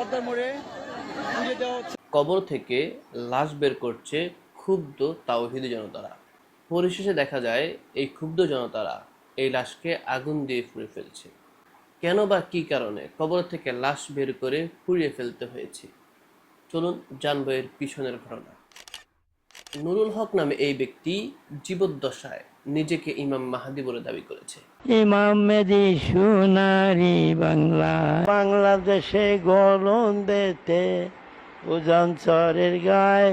পদ্মার মোড়ে পুজো দেওয়া হচ্ছে। কবর থেকে লাশ বের করছে ক্ষুব্ধ তাওহিদি জনতারা। পরিশেষে দেখা যায়, এই ক্ষুব্ধ জনতারা এই লাশকে আগুন দিয়ে পুড়ে ফেলছে। কেন বা কী কারণে কবর থেকে লাশ বের করে পুড়িয়ে ফেলতে হয়েছে? চলুন জানব এর পিছনের ঘটনা। নুরুল হক নামে এই ব্যক্তি জীবদ্দশায় নিজেকে ইমাম মাহাদি বলে দাবি করেছে। ইমাম মেদি সোনারি বাংলা। বাংলাদেশে গলন দেতে উজানচরের গায়ে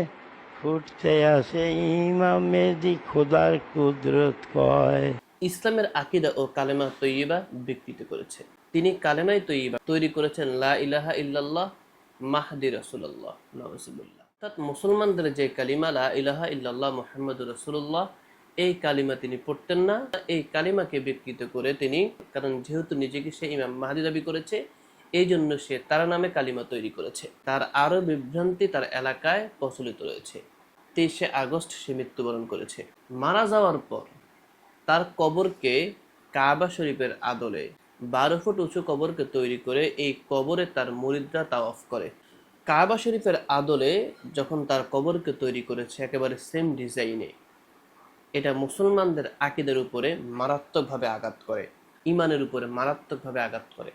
ফুটতে আসে ইমাম মেদি খোদার কুদরত কয়। ইসলামের আকিদা ও কালেমা তৈয়বা বিকৃত করেছে। তিনি কালেমাই তৈয়বা তৈরি করেছেন লা ইলাহা ইল্লাল্লাহ মাহদি রসুল্লাহ নওয়াজুল্লাহ অর্থাৎ মুসলমানদের যে কালিমা লা ইলাহা ইল্লাল্লাহ মোহাম্মদ রসুল্লাহ এই কালিমা তিনি পড়তেন না। এই কালিমাকে বিকৃত করে তিনি, কারণ যেহেতু নিজেকে সে ইমাম মাহাদি দাবি করেছে এই জন্য সে তার নামে কালিমা তৈরি করেছে। তার আরও বিভ্রান্তি তার এলাকায় প্রচলিত রয়েছে। তেইশে আগস্ট সে মৃত্যুবরণ করেছে। মারা যাওয়ার পর তার কবরকে কাবা শরীফের আদলে বারো ফুট উঁচু কবরকে তৈরি করে এই কবরে তার মরিদরা তা অফ করে। কাবা শরীফের আদলে যখন তার কবরকে তৈরি করেছে, একেবারে সেম ডিজাইনে এটা মুসলমানদের আকিদের উপরে মারাত্মকভাবে আঘাত করে, ইমানের উপরে মারাত্মকভাবে আঘাত করে।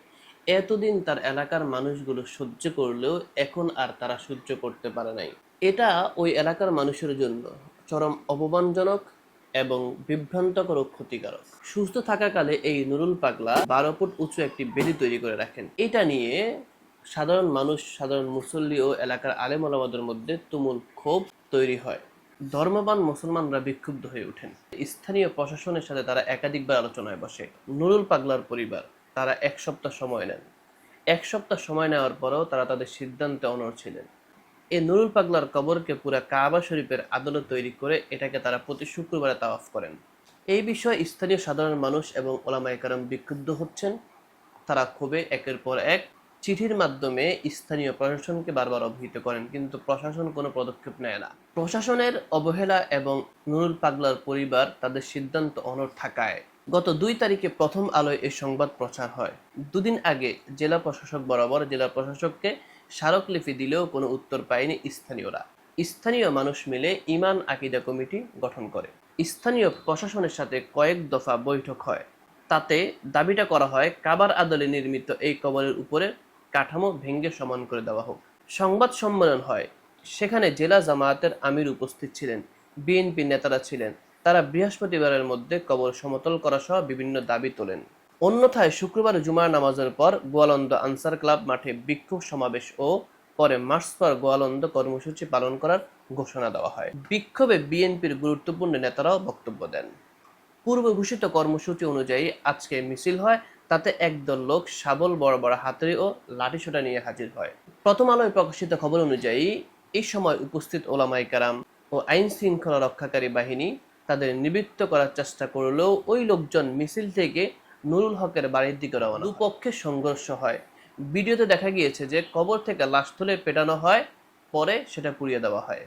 এতদিন তার এলাকার মানুষগুলো সহ্য করলেও এখন আর তারা সহ্য করতে পারে নাই। এটা ওই এলাকার মানুষের জন্য চরম অপমানজনক এবং বিভ্রান্তকর ও ক্ষতিকারক। সুস্থ থাকাকালে এই নুরুল পাগলা বারো ফুট উঁচু একটি বেদি তৈরি করে রাখেন। এটা নিয়ে সাধারণ মানুষ, সাধারণ মুসল্লি ও এলাকার আলেম আলামাদের মধ্যে তুমুল ক্ষোভ তৈরি হয়। ধর্মবান মুসলমানরা বিক্ষুব্ধ হয়ে ওঠেন। স্থানীয় প্রশাসনের সাথে তারা একাধিকবার আলোচনায় বসে। নুরুল পাগলার পরিবার, তারা এক সপ্তাহ সময় নেন। এক সপ্তাহ সময় নেওয়ার পরেও তারা তাদের সিদ্ধান্তে অনড় ছিলেন। এই নুরুল পাগলার কবরকে পুরা কাবা শরীফের আদালত তৈরি করে এটাকে তারা প্রতি শুক্রবারে তাওয়াফ করেন। এই বিষয়ে স্থানীয় সাধারণ মানুষ এবং ওলামায়ে কারাম বিক্ষুব্ধ হচ্ছেন। তারা ক্ষোভে একের পর এক চিঠির মাধ্যমে স্থানীয় প্রশাসনকে বারবার অবহিত করেন, কিন্তু প্রশাসন কোনো পদক্ষেপ নেয় না। প্রশাসনের অবহেলা এবং নুরুল পাগলার পরিবার তাদের সিদ্ধান্ত অনড় থাকায় গত দুই তারিখে প্রথম আলোয় এই সংবাদ প্রচার হয়। দুদিন আগে জেলা প্রশাসক বরাবর জেলা প্রশাসককে স্মারকলিপি দিলেও কোনো উত্তর পায়নি স্থানীয়রা। স্থানীয় মানুষ মিলে ইমান আকিদা কমিটি গঠন করে। স্থানীয় প্রশাসনের সাথে কয়েক দফা বৈঠক হয়। তাতে দাবিটা করা হয়, কাবার আদলে নির্মিত এই কবরের উপরে কাঠামো ভেঙ্গে সমান করে দেওয়া হোক। সংবাদ সম্মেলন হয়। সেখানে জেলা জামায়াতের আমির উপস্থিত ছিলেন, বিএনপি নেতারা ছিলেন। তারা বৃহস্পতিবারের মধ্যে কবর সমতল করা সহ বিভিন্ন দাবি তোলেন। অন্যথায় শুক্রবার জুমার নামাজের পর গোয়ালন্দ আনসার ক্লাব মাঠে বিক্ষোভ সমাবেশ ও পরে মার্চ পর গোয়ালন্দ কর্মসূচি পালন করার ঘোষণা দেওয়া হয়। বিক্ষোভে বিএনপির গুরুত্বপূর্ণ নেতারাও বক্তব্য দেন। পূর্ব ঘোষিত কর্মসূচি অনুযায়ী আজকে মিছিল হয় তাতে একদল লোক শাবল বড় বড় হাতুড়ি ও লাঠিসোঁটা নিয়ে হাজির হয়। প্রথম আলোয় প্রকাশিত খবর অনুযায়ী, এই সময় উপস্থিত ওলামাই কারাম ও আইন শৃঙ্খলা রক্ষাকারী বাহিনী তাদের নিবৃত্ত করার চেষ্টা করলেও ওই লোকজন মিছিল থেকে নুরুল হকের বাড়ির দিকে রওনা দুপক্ষে সংঘর্ষ হয়। ভিডিওতে দেখা গিয়েছে যে কবর থেকে লাশ তুলে পেটানো হয়, পরে সেটা পুড়িয়ে দেওয়া হয়।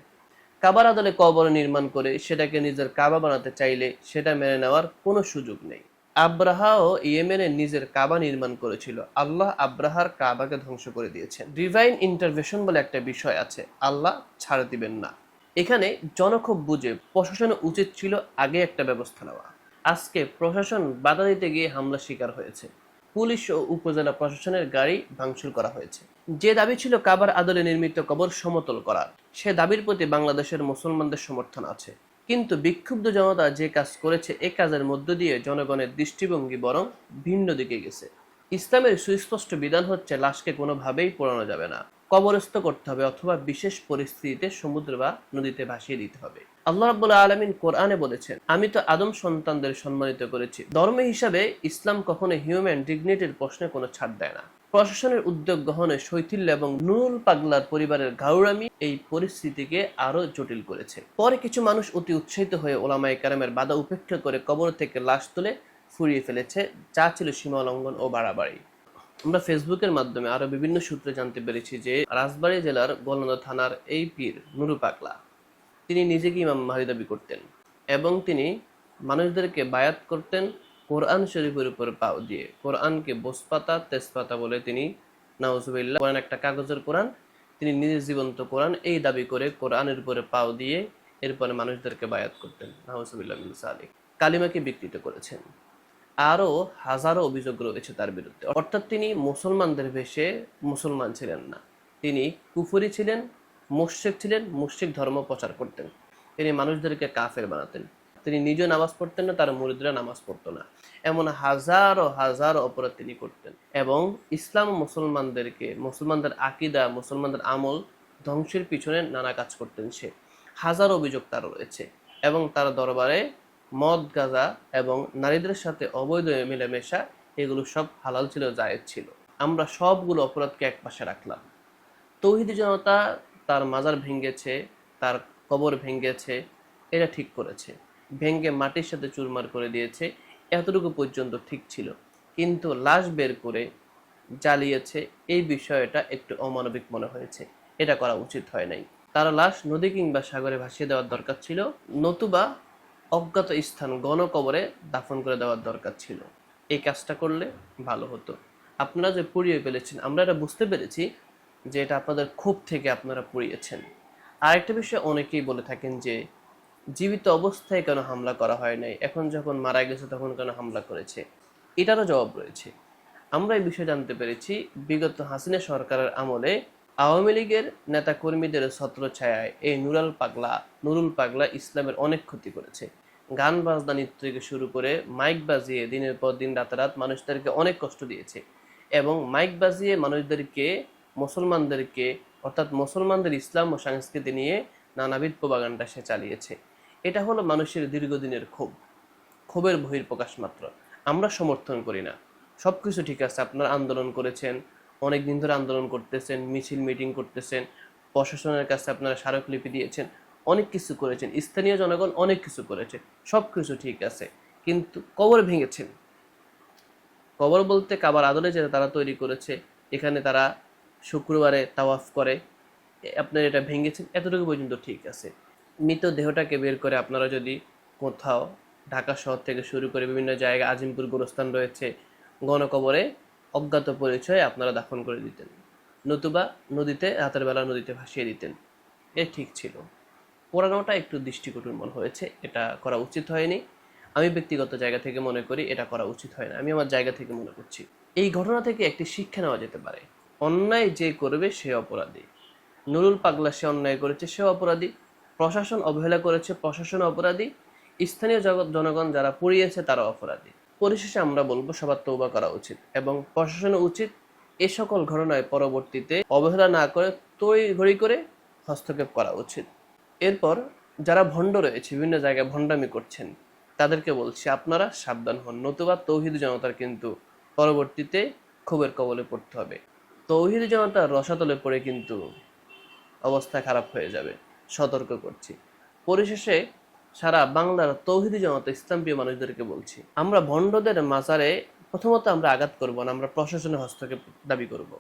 কাবার আদলে কবর নির্মাণ করে সেটাকে নিজের কাবা বানাতে চাইলে সেটা মেনে নেওয়ার কোনো সুযোগ নেই। আব্রাহাও ইয়েমেনে নিজের কাবা নির্মাণ করেছিল। আল্লাহ আব্রাহার কাবাকে ধ্বংস করে দিয়েছেন। ডিভাইন ইন্টারভেশন বলে একটা বিষয় আছে। আল্লাহ ছাড় দিবেন না। এখানে জনক্ষোভ বুঝে প্রশাসনের উচিত ছিল আগে একটা ব্যবস্থা নেওয়া। আজকে প্রশাসন বাধা দিতে গিয়ে হামলা শিকার হয়েছে। পুলিশ ও উপজেলা প্রশাসনের গাড়ি ভাঙচুর করা হয়েছে। যে দাবি ছিল কাবার আদলে নির্মিত কবর সমতল করার, সে দাবির প্রতি বাংলাদেশের মুসলমানদের সমর্থন আছে। কিন্তু বিক্ষুব্ধ জনতা যে কাজ করেছে, এ কাজের মধ্য দিয়ে জনগণের দৃষ্টিভঙ্গি বরং ভিন্ন দিকে গেছে। ইসলামের সুস্পষ্ট বিধান হচ্ছে, লাশকে কোনোভাবেই পোড়ানো যাবে না। কবরস্থ করতে হবে অথবা বিশেষ পরিস্থিতিতে সমুদ্র বা নদীতে ভাসিয়ে দিতে হবে। আল্লাহ রাব্বুল আলমিন কোরআনে বলেছেন, আমি তো আদম সন্তানদের সম্মানিত করেছি। ধর্ম হিসাবে ইসলাম কখনো হিউম্যান ডিগনিটির প্রশ্নে কোনো ছাড় দেয় না। প্রশাসনের উদ্যোগ গ্রহণে শৈথিল্য এবং নুরুল পাগলার পরিবারের ঘাউরামি এই পরিস্থিতিকে আরও জটিল করেছে। পরে কিছু মানুষ অতি উৎসাহিত হয়ে ওলামাই কারামের বাধা উপেক্ষা করে কবর থেকে লাশ তুলে ফুরিয়ে ফেলেছে, যা ছিল সীমা লঙ্ঘন ও বাড়াবাড়ি। আমরা ফেসবুকের মাধ্যমে আরও বিভিন্ন সূত্রে জানতে পেরেছি যে রাজবাড়ী জেলার গোলন্দা থানার এই পীর নুরু পাগলা, তিনি নিজেকে ইমাম মাহাদি দাবি করতেন এবং তিনি মানুষদেরকে বায়াত করতেন কোরআন শরীফের উপর পাও দিয়ে, কোরআনকে বোসপাতা, তেজপাতা বলে তিনি নাউজুবিল্লাহ কোরআন একটা কাগজের কোরআন, তিনি নিজের জীবন্ত কোরআন এই দাবি করে কোরআনের উপরে পাও দিয়ে এরপরে মানুষদেরকে বায়াত করতেন। নাউজুবিল্লাহ মিন সালিক। কালিমাকে বিকৃত করেছেন? আরও হাজারো অভিযোগ রয়েছে তার বিরুদ্ধে। অর্থাৎ তিনি মুসলমানদের ভেসে মুসলমান ছিলেন না। তিনি কুফুরি ছিলেন, মুশরিক ছিলেন, মুশরিক ধর্ম প্রচার করতেন। তিনি মানুষদেরকে কাফের বানাতেন। তিনি নিজে নামাজ পড়তেন না, তার মুরিদরা নামাজ পড়তো না। এমন হাজারো হাজারো অপরাধ তিনি করতেন। এবং ইসলাম মুসলমানদেরকে, মুসলমানদের আকিদা, মুসলমানদের আমল ধ্বংসের পিছনে নানা কাজ করতেন সে। হাজার অভিযোগ তার রয়েছে। এবং তার দরবারে মদ, গাঁজা এবং নারীদের সাথে অবৈধ মিলেমিশা, এগুলো সব হালাল ছিল, জায়েজ ছিল। আমরা সবগুলো অপরাধকে একপাশে রাখলাম। তৌহিদি জনতা তার মাজার ভেঙ্গেছে তার কবর ভেঙ্গেছে এটা ঠিক করেছে। ভেঙ্গে মাটির সাথে চুরমার করে দিয়েছে, এতটুকু পর্যন্ত ঠিক ছিল। কিন্তু লাশ বের করে জ্বালিয়েছে, এই বিষয়টা একটু অমানবিক মনে হয়েছে। এটা করা উচিত হয় নাই। তার লাশ নদী কিংবা সাগরে ভাসিয়ে দেওয়ার দরকার ছিল, নতুবা অজ্ঞাত স্থান গণকবরে দাফন করে দেওয়ার দরকার ছিল। এই কাজটা করলে ভালো হতো। আপনারা যে পুড়িয়ে ফেলেছেন, আমরা এটা বুঝতে পেরেছি যে এটা আপনাদের ক্ষোভ থেকে আপনারা পুড়িয়েছেন। আরেকটা বিষয় অনেকেই বলে থাকেন যে জীবিত অবস্থায় কেন হামলা করা হয় নাই? এখন যখন মারা গেছে, তখন কেন হামলা করেছে? এটারও জবাব রয়েছে। আমরা এই বিষয়ে জানতে পেরেছি, বিগত হাসিনা সরকারের আমলে আওয়ামী লীগের নেতা কর্মীদের ছত্রছায়ায় এই নুরাল পাগলা, নুরুল পাগলা ইসলামের অনেক ক্ষতি করেছে। গান বাজনা নৃত্য থেকে শুরু করে মাইক বাজিয়ে দিনের পর দিন রাতারাত মানুষদেরকে অনেক কষ্ট দিয়েছে এবং মাইক বাজিয়ে মানুষদেরকে, মুসলমানদেরকে, অর্থাৎ মুসলমানদের ইসলাম ও সংস্কৃতি নিয়ে নানাবিধ প্রবাগান্ডা সে চালিয়েছে। এটা হলো মানুষের দীর্ঘদিনের ক্ষোভ। ক্ষোভের বহির্প্রকাশ মাত্র। আমরা সমর্থন করি না। সব কিছু ঠিক আছে, আপনারা আন্দোলন করেছেন অনেক দিন ধরে আন্দোলন করতেছেন, মিছিল, মিটিং করতেছেন, প্রশাসনের কাছে আপনারা স্মারকলিপি দিয়েছেন, অনেক কিছু করেছেন, স্থানীয় জনগণ অনেক কিছু করেছে সব কিছু ঠিক আছে, কিন্তু কবর ভেঙেছেন। কবর বলতে কাবার আদলে যেটা তারা তৈরি করেছে, এখানে তারা শুক্রবারে তাওয়াফ করে আপনার এটা ভেঙেছেন, এতটুকু পর্যন্ত ঠিক আছে। মৃত দেহটাকে বের করে আপনারা যদি কোথাও ঢাকা শহর থেকে শুরু করে বিভিন্ন জায়গায় আজিমপুর গোরস্থান রয়েছে, গণকবরে অজ্ঞাত পরিচয়ে আপনারা দাফন করে দিতেন। নতুবা নদীতে, রাতের বেলা নদীতে ভাসিয়ে দিতেন। এ ঠিক ছিল। পোড়ানোটা একটু দৃষ্টিকটুর মনে হয়েছে, এটা করা উচিত হয়নি। আমি ব্যক্তিগত জায়গা থেকে মনে করি এটা করা উচিত হয় না। আমি আমার জায়গা থেকে মনে করছি, এই ঘটনা থেকে একটি শিক্ষা নেওয়া যেতে পারে। অন্যায় যে করবে সে অপরাধী। নুরুল পাগলা সে অন্যায় করেছে সে অপরাধী। প্রশাসন অবহেলা করেছে প্রশাসন অপরাধী, স্থানীয় জগৎ জনগণ যারা পুড়িয়েছে তারা অপরাধী। পরিশেষে আমরা বলব সবার তৌবা করা উচিত এবং প্রশাসনের উচিত এ সকল ঘটনায় পরবর্তীতে অবহেলা না করে তড়িঘড়ি করে হস্তক্ষেপ করা উচিত। এরপর যারা ভণ্ড রয়েছে, বিভিন্ন জায়গায় ভণ্ডামি করছেন, তাদেরকে বলছি আপনারা সাবধান হন, নতুবা তৌহিদ জনতার কিন্তু পরবর্তীতে ক্ষোভের কবলে পড়তে হবে। তৌহিদ জনতার রসাতলে পড়ে কিন্তু অবস্থা খারাপ হয়ে যাবে। সতর্ক করছি। পরিশেষে সারা বাংলার তৌহিদি জনতা ইসলামপ্রিয় মানুষদেরকে বলছি, আমরা ভণ্ডদের মাজারে প্রথমত আমরা আঘাত করব না, আমরা প্রশাসনের হস্তক্ষেপ দাবি করব।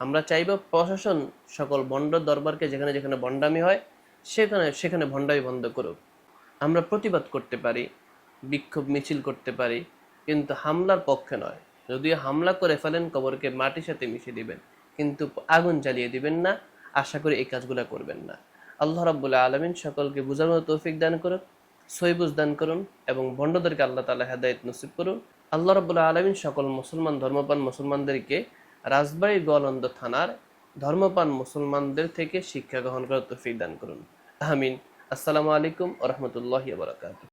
আমরা চাইব প্রশাসন সকল ভণ্ড দরবারকে যেখানে যেখানে ভণ্ডামি হয়, সেখানে সেখানে ভণ্ডামি বন্ধ করুক। আমরা প্রতিবাদ করতে পারি, বিক্ষোভ মিছিল করতে পারি, কিন্তু হামলার পক্ষে নয়। যদিও হামলা করে ফেলেন, কবরকে মাটির সাথে মিশিয়ে দিবেন, কিন্তু আগুন জ্বালিয়ে দিবেন না, আশা করি এই কাজগুলো করবেন না। আল্লাহ রাবুল্লাহ আলমিন সকলকে বুঝানোর তৌফিক দান করুন সৈবুজ দান করুন এবং বন্ডদেরকে আল্লাহ তালা হেদায়ত নসিব করুন। আল্লাহ রাবুল্লাহ আলমিন সকল মুসলমান ধর্মপান মুসলমানদেরকে রাজবাড়ী গোয়ালন্দ থানার ধর্মপান মুসলমানদের থেকে শিক্ষা গ্রহণ করার তৌফিক দান করুন। আহমিন আসসালামু আলাইকুম রহমতুল্লাহ বারকাত